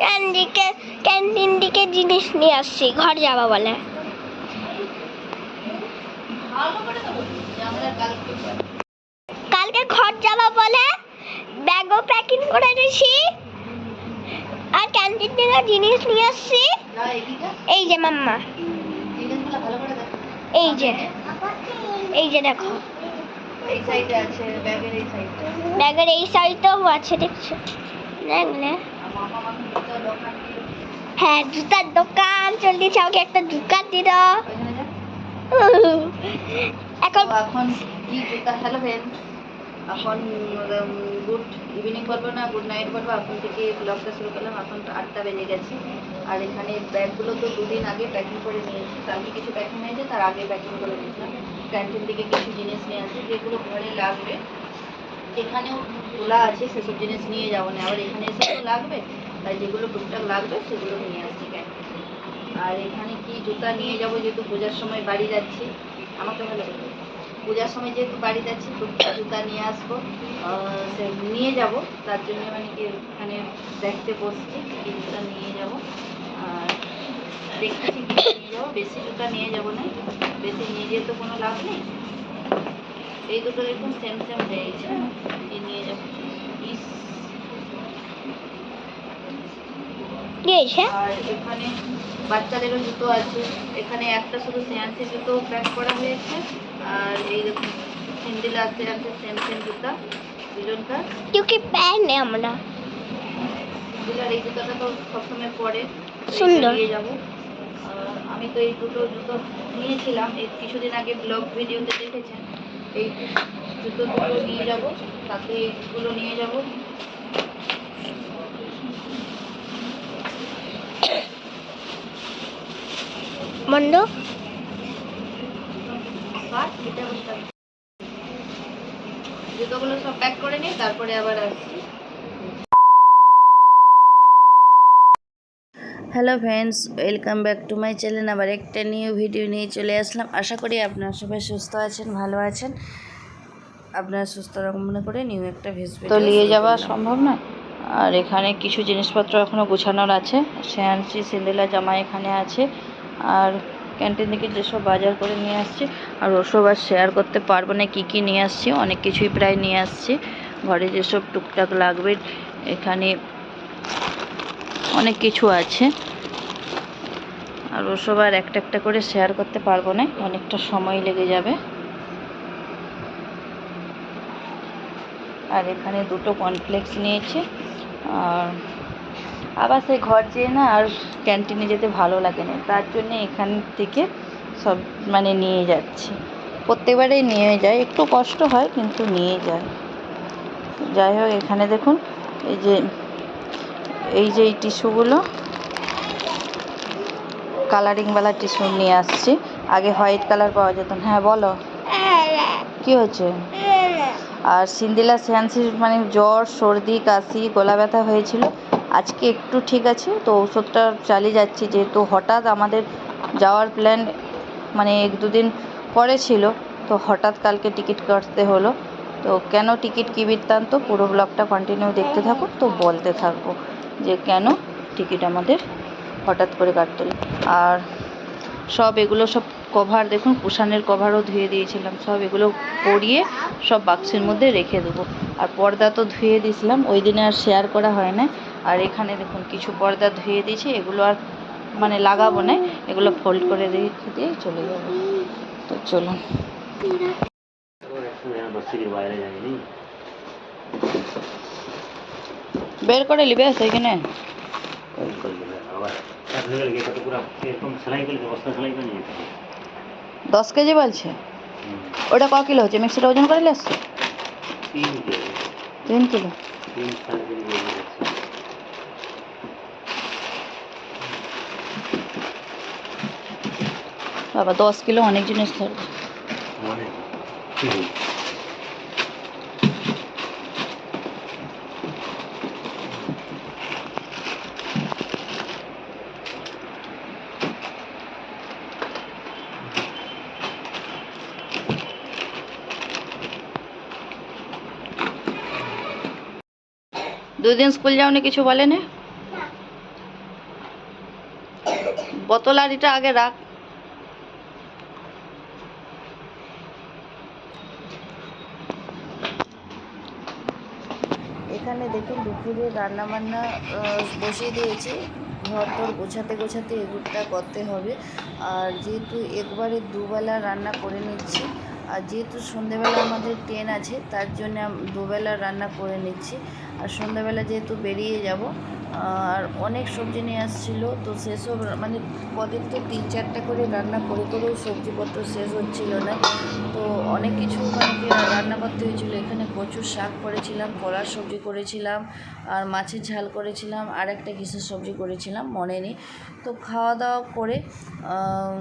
ক্যান্ডিকে canteen থেকে জিনিস নিয়ে আসছি ঘর যাবা বলে। কালকে ঘর যাবা বলে ব্যাগও প্যাকিং করে দিয়েছি আর ক্যান্টিন থেকে জিনিস নিয়ে আসছি। এই যে মাম্মা এই যে এই যে দেখো। ব্যাগের এই সাইডটাও আছে দেখছ? হ্যাঁ জুতার দোকান চলতেছে আমাকে একটা দোকান দিল। এখন এখন কি জুতা হ্যালো ফ্রেন্ড এখন গুড ইভিনিং বলব না, গুড নাইট বলব। এখন থেকে ব্লগটা শুরু করলাম। এখন আটটা বেজে গেছে। আর এখানে ব্যাগগুলো তো দুদিন আগে প্যাকিং করে নিয়েছি। কালকে কিছু প্যাকিং হয়েছে, তার আগে প্যাকিং করে নিয়েছিলাম। ক্যান্টিন থেকে কিছু জিনিস নিয়ে আসি, যেগুলো ঘরে লাগবে। এখানেও তোলা আছে, সেসব জিনিস নিয়ে যাব না। আবার এখানে এসে তো লাগবে, তাই যেগুলো টুকটাক লাগবে, সেগুলো নিয়ে আসছি থেকে। আর এখানে কি জুতা নিয়ে যাব, যেহেতু পূজার সময় বাড়ি যাচ্ছি, আমাকে ভালো লাগবে পূজার সময় যেহেতু বাড়ি যাচ্ছি, টুকটাক জুতা নিয়ে আসব সে নিয়ে যাব, তার জন্য মানে কি এখানে দেখতে বসছি, কি জুতা নিয়ে যাব। আর দেখতেছি কি নিয়ে যাব, বেশি জুতা নিয়ে যাব না। বেশি নিয়ে যেয়ে তো কোনো লাভ নেই। এই দুটো দেখুন সেম সেম রয়েছে নিয়ে জুতো আছে। এখানে একটা শুধু জুতো প্যাক করা আমরা এই জুতোটা তো পরে নিয়ে যাব। আমি তো এই দুটো জুতো নিয়েছিলাম। কিছুদিন আগে ব্লগ ভিডিওতে দেখেছেন। এই জুতো দুটো নিয়ে যাব সাথে এইগুলো নিয়ে যাব। মন্ড? জুতোগুলো সব প্যাক করে নিই তারপরে আবার আসছি। Hello friends welcome back to my channel. আবার একটা নিউ ভিডিও নিয়ে চলে আসলাম। আশা করি আপনারা সবাই সুস্থ আছেন ভালো আছেন। আপনারা সুস্থ মনে করে নিউ একটা ভেজ তো নিয়ে যাওয়া সম্ভব না? আর এখানে কিছু জিনিসপত্র এখনও গোছানোর আছে। শ্যানসি সিন্দেলা জামা এখানে আছে। আর ক্যান্টিন থেকে যেসব বাজার করে নিয়ে আসছি আর ওসব আর শেয়ার করতে পারব না কী কী নিয়ে আসছি অনেক কিছুই প্রায় নিয়ে আসছি। ঘরে যেসব টুকটাক লাগবে এখানে অনেক কিছু আছে। আর ওসব আর একটা একটা করে শেয়ার করতে পারব না, অনেকটা সময় লেগে যাবে। আর এখানে দুটো কনফ্লেক্স নিয়েছি। আর আবার সেই ঘর যেয়ে না আর ক্যান্টিনে যেতে ভালো লাগে না, তার জন্য এখান থেকে সব মানে নিয়ে যাচ্ছি। প্রত্যেকবারেই নিয়ে যায়, একটু কষ্ট হয় কিন্তু নিয়ে যায়। যাই হোক, এখানে দেখুন, এই যে এই যে এই টিস্যুগুলো কালারিংওয়ালা টিস্যু নিয়ে আসছি। আগে হোয়াইট কালার পাওয়া যেত হ্যাঁ বলো। কি হয়েছে? আর সিন্দিলা সেন্সির মানে জ্বর, সর্দি, কাশি, গলা ব্যথা হয়েছিল। আজকে একটু ঠিক আছে, তো ওষুধটা চালিয়ে যাচ্ছি। যেহেতু হঠাৎ আমাদের যাওয়ার প্ল্যান মানে এক দুদিন পরে ছিল, তো হঠাৎ কালকে টিকিট কাটতে হলো। তো কেন টিকিট কী বৃত্তান্ত? পুরো ব্লগটা কন্টিনিউ দেখতে থাকুন, তো বলতে থাকব। যে কেন টিকিট আমাদের হঠাৎ করে কাটতে আর সব এগুলো সব কভার দেখুন কুশানের কভারও ধুয়ে দিয়েছিলাম। সব এগুলো পরিয়ে সব বাক্সের মধ্যে রেখে দেবো। আর পর্দা তো ধুয়ে দিয়েছিলাম, ওই দিনে আর শেয়ার করা হয় না। আর এখানে দেখুন, কিছু পর্দা ধুয়ে দিয়েছি, এগুলো আর মানে লাগাবো না, এগুলো ফোল্ড করে দিয়ে দিয়ে চলে যাব। তো চলুন। বের করে নিবে সেইখানে দশ কেজি বলছে। ওটা ক কিলো হচ্ছে? মিক্সিটা ওজন করে নিয়ে আসছে? তিন কিলো। বাবা, দশ কিলো অনেক জিনিস ধরবে দুদিন স্কুল যাওনি কিছু বলেনি? বোতল আর এটা আগে রাখ। এখানে দেখুন দুপুরে রান্না বান্না বসিয়ে দিয়েছি। ঘর দর গোছাতে গোছাতে এগুলোটা করতে হবে। আর যেহেতু একবারে দুবেলা রান্না করে নিচ্ছি, আর যেহেতু সন্ধেবেলা আমাদের ট্রেন আছে, তার জন্য দুবেলা রান্না করে নিচ্ছি। আর সন্ধ্যাবেলা যেহেতু বেরিয়ে যাব আর অনেক সবজি নিয়ে আসছিল তো সেসব মানে কদিন তো তিন চারটা করে রান্না করে করেও সবজিপত্র শেষ হচ্ছিল না। তো অনেক কিছু মানে রান্না করতে হয়েছিল এখানে প্রচুর শাক করেছিলাম কলার সবজি করেছিলাম আর মাছের ঝাল করেছিলাম আর একটা কিসের সবজি করেছিলাম মনে নেই। তো খাওয়া দাওয়া করে আম,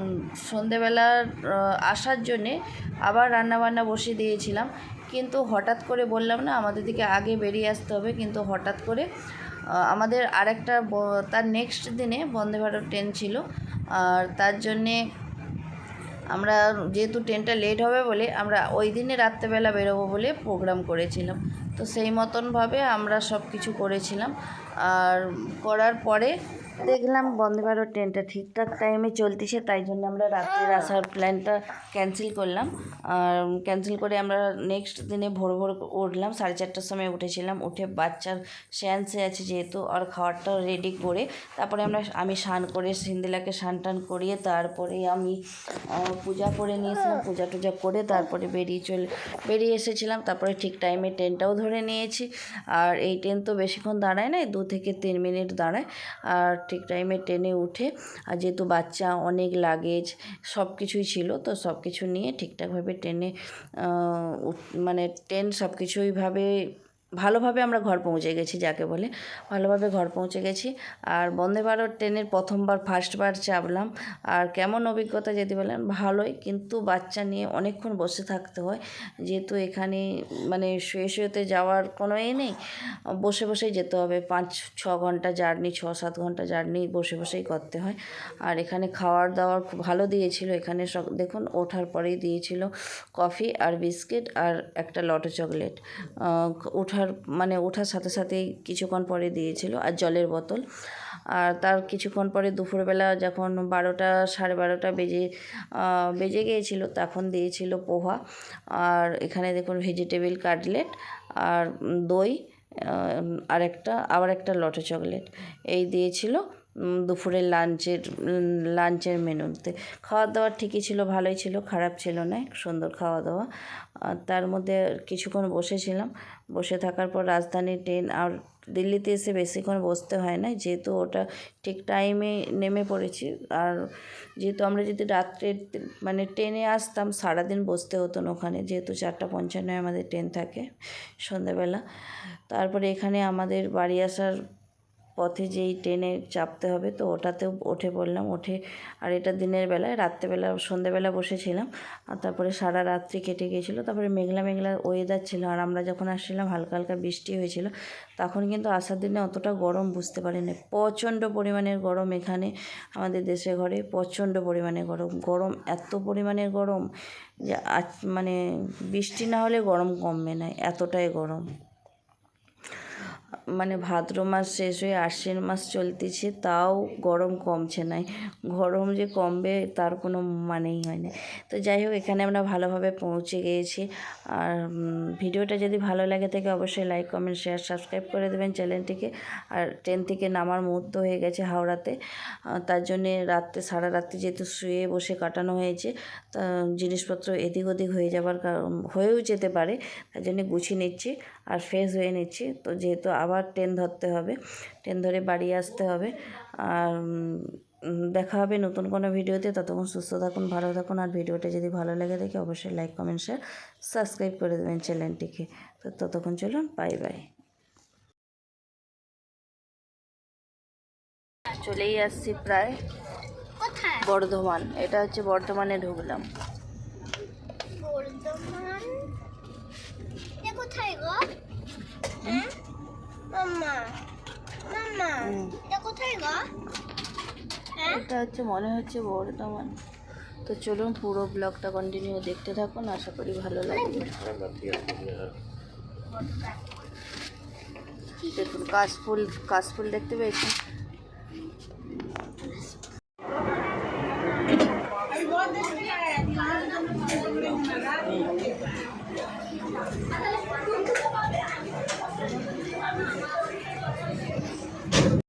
সন্ধেবেলা আহ, আসার জন্যে আবার রান্নাবান্না বসিয়ে দিয়েছিলাম। কিন্তু হঠাৎ করে বললাম না, আমাদের দিকে আগে বেরিয়ে আসতে হবে। কিন্তু হঠাৎ করে আমাদের আরেকটা তার নেক্সট দিনে বন্দে ভারত ট্রেন ছিল। আর তার জন্যে আমরা যেহেতু ট্রেনটা লেট হবে বলে আমরা ওই দিনে রাত্রেবেলা বেরোবো বলে প্রোগ্রাম করেছিলাম। তো সেই মতনভাবে আমরা সব কিছু করেছিলাম। আর করার পরে দেখলাম বন্দে ভারত ট্রেনটা ঠিকঠাক টাইমে চলতেছে, তাই জন্য আমরা রাত্রে আসার প্ল্যানটা ক্যান্সেল করলাম। আর ক্যান্সেল করে আমরা নেক্সট দিনে ভোর ভোর উঠলাম, সাড়ে চারটার সময় উঠেছিলাম। উঠে বাচ্চার স্যান্সে আছে যেহেতু, আর খাবারটা রেডি করে। তারপরে আমরা আমি স্নান করে সিন্দিলাকে স্নান টান করিয়ে তারপরে আমি পূজা করে নিয়েছিলাম, পূজা টুজা করে তারপরে বেরিয়ে চলে, বেরিয়ে এসেছিলাম। তারপরে ঠিক টাইমে ট্রেনটাও ধরে নিয়েছি। আর এই ট্রেন তো বেশিক্ষণ দাঁড়ায় না দু থেকে তিন মিনিট দাঁড়ায়, আর ঠিক টাইমে ট্রেনে উঠে, আর যেহেতু বাচ্চা অনেক লাগেজ সব কিছুই ছিল, তো সব কিছু নিয়ে ঠিকঠাকভাবে ট্রেনে মানে ট্রেন সব কিছুইভাবে ভালোভাবে আমরা ঘর পৌঁছে গেছি যাকে বলে, ভালোভাবে ঘর পৌঁছে গেছি। আর বন্দে ভারত ট্রেনের প্রথমবার, ফার্স্টবার চাপলাম। আর কেমন অভিজ্ঞতা যদি বলেন, ভালোই। কিন্তু বাচ্চা নিয়ে অনেকক্ষণ বসে থাকতে হয়। যেহেতু এখানে মানে শুয়ে শুয়েতে যাওয়ার কোনো এ নেই, বসে বসেই যেতে হবে। পাঁচ, ছ ঘণ্টা জার্নি, ছ, সাত ঘণ্টা জার্নি বসে বসেই করতে হয়। আর এখানে খাওয়ার দাওয়ার খুব ভালো দিয়েছিল। এখানে সব, দেখুন, ওঠার পরেই দিয়েছিল কফি আর বিস্কিট আর একটা লটো চকলেট। ওঠার মানে ওঠার সাথে সাথেই কিছুক্ষণ পরে দিয়েছিল, আর জলের বোতল। আর তার কিছুক্ষণ পরে দুপুরবেলা যখন বারোটা, সাড়ে বারোটা বেজে বেজে গিয়েছিল, তখন দিয়েছিল পোহা। আর এখানে দেখুন ভেজিটেবিল কাটলেট, আর দই আর একটা, আবার একটা লটো চকলেট। এই দিয়েছিল দুপুরের লাঞ্চের লাঞ্চের মেনুতে। খাওয়া দাওয়া ঠিকই ছিল, ভালোই ছিল, খারাপ ছিল না, সুন্দর খাওয়া দাওয়া তার মধ্যে কিছুক্ষণ বসেছিলাম বসে থাকার পর রাজধানী ট্রেন আর দিল্লিতে এসে বেশিক্ষণ বসতে হয় না যেহেতু ওটা ঠিক টাইমে নেমে পড়েছি। আর যেহেতু আমরা যদি রাত্রে মানে ট্রেনে আসতাম, সারাদিন বসতে হতো না ওখানে। যেহেতু চারটা পঞ্চান্নয় আমাদের ট্রেন থাকে সন্ধ্যাবেলা। তারপরে এখানে আমাদের বাড়ি আসার পথে যেই ট্রেনে চাপতে হবে, তো ওটাতেও উঠে পড়লাম। উঠে আর এটা দিনের বেলায়, রাত্রেবেলা, সন্ধেবেলা বসেছিলাম। আর তারপরে সারা রাত্রি কেটে গিয়েছিল। তারপরে মেঘলা মেঘলা ওয়েদার ছিল। আর আমরা যখন আসছিলাম, হালকা হালকা বৃষ্টি হয়েছিল, তখন কিন্তু আসার দিনে অতটা গরম বুঝতে পারিনি। প্রচণ্ড পরিমাণের গরম এখানে, আমাদের দেশে ঘরে প্রচণ্ড পরিমাণে গরম। গরম, এত পরিমাণের গরম যে মানে বৃষ্টি না হলে গরম কমবে না, এতটাই গরম। মানে ভাদ্র মাস শেষ হয়ে আশ্বিন মাস চলতেছে, তাও গরম কমছে নাই। গরম যে কমবে তার কোনো মানেই হয় না। তো যাই হোক, এখানে আমরা ভালোভাবে পৌঁছে গিয়েছি আর ভিডিওটা যদি ভালো লাগে থাকে, অবশ্যই লাইক কমেন্ট শেয়ার সাবস্ক্রাইব করে দেবেন চ্যানেলটিকে। আর ট্রেন থেকে নামার মুহূর্ত হয়ে গেছে হাওড়াতে। তার জন্যে রাত্রে, সারা রাত্রি যেহেতু শুয়ে বসে কাটানো হয়েছে, তা জিনিসপত্র এদিক ওদিক হয়ে যাবার কারণ, হয়েও যেতে পারে। তার জন্য গুছিয়ে নিচ্ছি আর ফ্রেশ হয়ে নিচ্ছি। তো যেহেতু আবার ট্রেন ধরতে হবে। ট্রেন ধরে বাড়ি আসতে হবে। আর দেখা হবে নতুন কোনো ভিডিওতে। ততক্ষণ সুস্থ থাকুন ভালো থাকুন। আর ভিডিওটা যদি ভালো লাগে দেখে অবশ্যই লাইক কমেন্ট শেয়ার সাবস্ক্রাইব করে দেবেন চ্যানেলটিকে তো ততক্ষণ চলুন বাই বাই চলেই আসছি প্রায় বর্ধমান। এটা হচ্ছে বর্ধমানে ঢুকলাম। বর্ধমান? কোথায় গো? মাম্মা। এটা কোথায় গো? হ্যাঁ? এটা হচ্ছে মনে হচ্ছে বর্ধমান তো চলুন পুরো ব্লগটা কন্টিনিউ দেখতে থাকুন আশা করি ভালো লাগবে। দেখুন কাশফুল কাশফুল দেখতে পেয়েছেন?